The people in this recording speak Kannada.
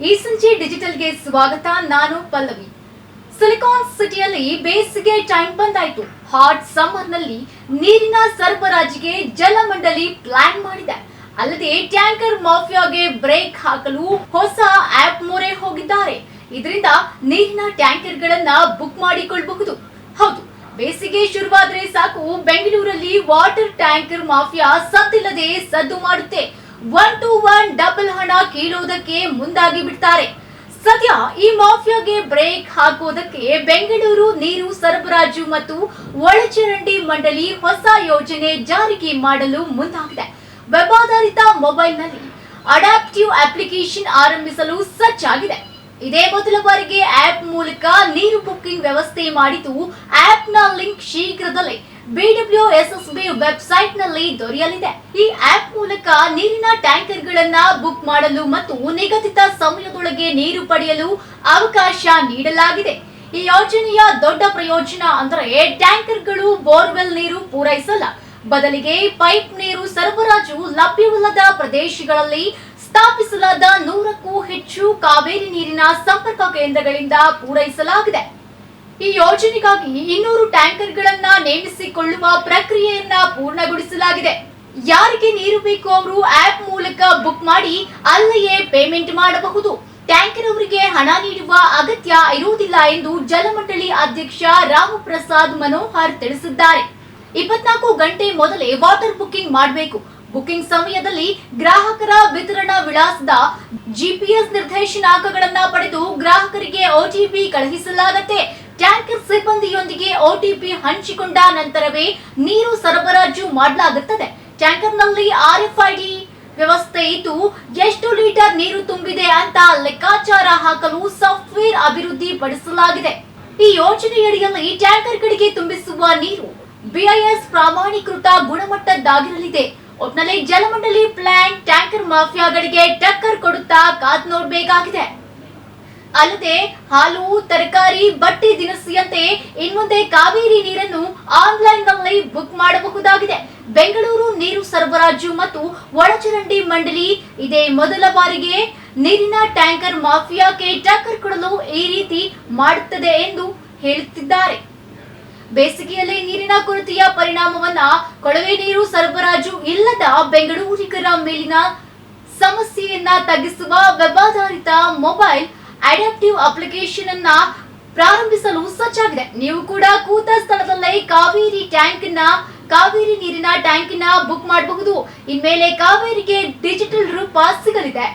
ಈ ಸಂಜೆ ಡಿಜಿಟಲ್ಗೆ ಸ್ವಾಗತ, ನಾನು ಪಲ್ಲವಿ. ಸಿಲಿಕಾನ್ ಸಿಟಿಯಲ್ಲಿ ಬೇಸಿಗೆ ಟೈಮ್ ಬಂದಾಯ್ತು. ಹಾಟ್ ಸಮ್ಮರ್ನಲ್ಲಿ ನೀರಿನ ಸರಬರಾಜಿಗೆ ಜಲಮಂಡಳಿ ಪ್ಲಾನ್ ಮಾಡಿದೆ. ಅಲ್ಲದೆ ಟ್ಯಾಂಕರ್ ಮಾಫಿಯಾಗೆ ಬ್ರೇಕ್ ಹಾಕಲು ಹೊಸ ಆಪ್ ಮೊರೆ ಹೋಗಿದ್ದಾರೆ. ಇದರಿಂದ ನೀರಿನ ಟ್ಯಾಂಕರ್ಗಳನ್ನ ಬುಕ್ ಮಾಡಿಕೊಳ್ಳಬಹುದು ಹೌದು, ಬೇಸಿಗೆ ಶುರುವಾದ್ರೆ ಸಾಕು. ಬೆಂಗಳೂರಲ್ಲಿ ವಾಟರ್ ಟ್ಯಾಂಕರ್ ಮಾಫಿಯಾ ಸದ್ದಿಲ್ಲದೆ ಸದ್ದು ಮಾಡುತ್ತೆ. ಒನ್ ಟು ಒನ್ ಡಬಲ್ ಹಣ ಕೀಳೋದಕ್ಕೆ ಮುಂದಾಗಿ ಬಿಡ್ತಾರೆ. ಸದ್ಯ ಈ ಮಾಫಿಯಾಗೆ ಬ್ರೇಕ್ ಹಾಕುವುದಕ್ಕೆ ಬೆಂಗಳೂರು ನೀರು ಸರಬರಾಜು ಮತ್ತು ಒಳಚರಂಡಿ ಮಂಡಳಿ ಹೊಸ ಯೋಜನೆ ಜಾರಿಗೆ ಮಾಡಲು ಮುಂದಾಗಿದೆ. ವೆಬ್ ಆಧಾರಿತ ಮೊಬೈಲ್ನಲ್ಲಿ ಅಡಾಪ್ಟಿವ್ ಅಪ್ಲಿಕೇಶನ್ ಆರಂಭಿಸಲು ಸಜ್ಜಾಗಿದೆ. ಇದೇ ಮೊದಲ ಬಾರಿಗೆ ಆಪ್ ಮೂಲಕ ನೀರು ಬುಕ್ಕಿಂಗ್ ವ್ಯವಸ್ಥೆ ಮಾಡಿದ್ದು ಆಪ್ನ ಲಿಂಕ್ ಶೀಘ್ರದಲ್ಲೇ ಬಿಡಬ್ಲ್ಯೂಎಸ್ಎಸ್ಬಿ ವೆಬ್ಸೈಟ್ನಲ್ಲಿ ದೊರೆಯಲಿದೆ. ಈ ಆಪ್ ಮೂಲಕ ನೀರಿನ ಟ್ಯಾಂಕರ್ ಗಳನ್ನ ಬುಕ್ ಮಾಡಲು ಮತ್ತು ನಿಗದಿತ ಸಮಯದೊಳಗೆ ನೀರು ಪಡೆಯಲು ಅವಕಾಶ ನೀಡಲಾಗಿದೆ. ಈ ಯೋಜನೆಯ ದೊಡ್ಡ ಪ್ರಯೋಜನ ಅಂದರೆ ಟ್ಯಾಂಕರ್ಗಳು ಬೋರ್ವೆಲ್ ನೀರು ಪೂರೈಸಲ್ಲ. ಬದಲಿಗೆ ಪೈಪ್ ನೀರು ಸರಬರಾಜು ಲಭ್ಯವಿಲ್ಲದ ಪ್ರದೇಶಗಳಲ್ಲಿ ಸ್ಥಾಪಿಸಲಾದ ನೂರಕ್ಕೂ ಹೆಚ್ಚು ಕಾವೇರಿ ನೀರಿನ ಸಂಪರ್ಕ ಕೇಂದ್ರಗಳಿಂದ ಪೂರೈಸಲಾಗಿದೆ. ಈ ಯೋಜನೆಗಾಗಿ ಇನ್ನೂರು ಟ್ಯಾಂಕರ್ಗಳನ್ನ ನೇಮಿಸಿಕೊಳ್ಳುವ ಪ್ರಕ್ರಿಯೆಯನ್ನ ಪೂರ್ಣಗೊಳಿಸಲಾಗಿದೆ. ಯಾರಿಗೆ ನೀರು ಬೇಕು ಅವರು ಆಪ್ ಮೂಲಕ ಬುಕ್ ಮಾಡಿ ಅಲ್ಲಿಯೇ ಪೇಮೆಂಟ್ ಮಾಡಬಹುದು. ಟ್ಯಾಂಕರ್ ಅವರಿಗೆ ಹಣ ನೀಡುವ ಅಗತ್ಯ ಇರುವುದಿಲ್ಲ ಎಂದು ಜಲಮಂಡಳಿ ಅಧ್ಯಕ್ಷ ರಾಮಪ್ರಸಾದ್ ಮನೋಹರ್ ತಿಳಿಸಿದ್ದಾರೆ. ಇಪ್ಪತ್ನಾಲ್ಕು ಗಂಟೆ ಮೊದಲೇ ವಾಟರ್ ಬುಕ್ಕಿಂಗ್ ಮಾಡಬೇಕು. ಬುಕ್ಕಿಂಗ್ ಸಮಯದಲ್ಲಿ ಗ್ರಾಹಕರ ವಿತರಣಾ ವಿಳಾಸದ ಜಿಪಿಎಸ್ ನಿರ್ದೇಶನಾಂಕಗಳನ್ನ ಪಡೆದು ಗ್ರಾಹಕರಿಗೆ ಒಟಿಪಿ ಕಳುಹಿಸಲಾಗತ್ತೆ. ಟ್ಯಾಂಕರ್ ಸಿಬ್ಬಂದಿಯೊಂದಿಗೆ ಒಟಿಪಿ ಹಂಚಿಕೊಂಡ ನಂತರವೇ ನೀರು ಸರಬರಾಜು ಮಾಡಲಾಗುತ್ತದೆ. ಟ್ಯಾಂಕರ್ನಲ್ಲಿ ಆರ್ಎಫ್ಐಡಿ ವ್ಯವಸ್ಥೆ ಇದ್ದು, ಎಷ್ಟು ಲೀಟರ್ ನೀರು ತುಂಬಿದೆ ಅಂತ ಲೆಕ್ಕಾಚಾರ ಹಾಕಲು ಸಾಫ್ಟ್ವೇರ್ ಅಭಿವೃದ್ಧಿ ಪಡಿಸಲಾಗಿದೆ ಈ ಯೋಜನೆಯಡಿಯಲ್ಲಿ ಟ್ಯಾಂಕರ್ಗಳಿಗೆ ತುಂಬಿಸುವ ನೀರು ಬಿಐಎಸ್ ಪ್ರಾಮಾಣೀಕೃತ ಗುಣಮಟ್ಟದ್ದಾಗಿರಲಿದೆ. ಒಟ್ನಲ್ಲಿ ಜಲಮಂಡಳಿ ಪ್ಲಾಂಟ್ ಟ್ಯಾಂಕರ್ ಮಾಫಿಯಾಗಳಿಗೆ ಟಕ್ಕರ್ ಕೊಡುತ್ತಾ ಕಾದ್ ನೋಡಬೇಕಾಗಿದೆ. ಅಲ್ಲದೆ ಹಾಲು, ತರಕಾರಿ, ಬಟ್ಟೆ ದಿನಸಿಯಂತೆ ಇನ್ಮುಂದೆ ಕಾವೇರಿ ನೀರನ್ನು ಆನ್ಲೈನ್ನಲ್ಲಿ ಬುಕ್ ಮಾಡಬಹುದಾಗಿದೆ. ಬೆಂಗಳೂರು ನೀರು ಸರಬರಾಜು ಮತ್ತು ಒಳಚರಂಡಿ ಮಂಡಳಿ ಇದೇ ಮೊದಲ ಬಾರಿಗೆ ನೀರಿನ ಟ್ಯಾಂಕರ್ ಮಾಫಿಯಾಕ್ಕೆ ಟಕ್ಕರ್ ಕೊಡಲು ಈ ರೀತಿ ಮಾಡುತ್ತದೆ ಎಂದು ಹೇಳುತ್ತಿದ್ದಾರೆ. ಬೇಸಿಗೆಯಲ್ಲಿ ನೀರಿನ ಕೊರತೆಯ ಪರಿಣಾಮವನ್ನ ಕೊಳವೆ ನೀರು ಸರಬರಾಜು ಇಲ್ಲದ ಬೆಂಗಳೂರಿಗರ ಮೇಲಿನ ಸಮಸ್ಯೆಯನ್ನ ತಗ್ಗಿಸುವ ವೆಬ್ ಆಧಾರಿತ ಮೊಬೈಲ್ ಅಡಾಪ್ಟಿವ್ ಅಪ್ಲಿಕೇಶನ್ ಅನ್ನ ಪ್ರಾರಂಭಿಸಲು ಸಜ್ಜಾಗಿದೆ. ನೀವು ಕೂಡ ಕೂತ ಸ್ಥಳದಲ್ಲೇ ಕಾವೇರಿ ಟ್ಯಾಂಕ್ನ ಕಾವೇರಿ ನೀರಿನ ಟ್ಯಾಂಕ್ನ ಬುಕ್ ಮಾಡಬಹುದು. ಇನ್ಮೇಲೆ ಕಾವೇರಿಗೆ ಡಿಜಿಟಲ್ ರೂಪ ಸಿಗಲಿದೆ.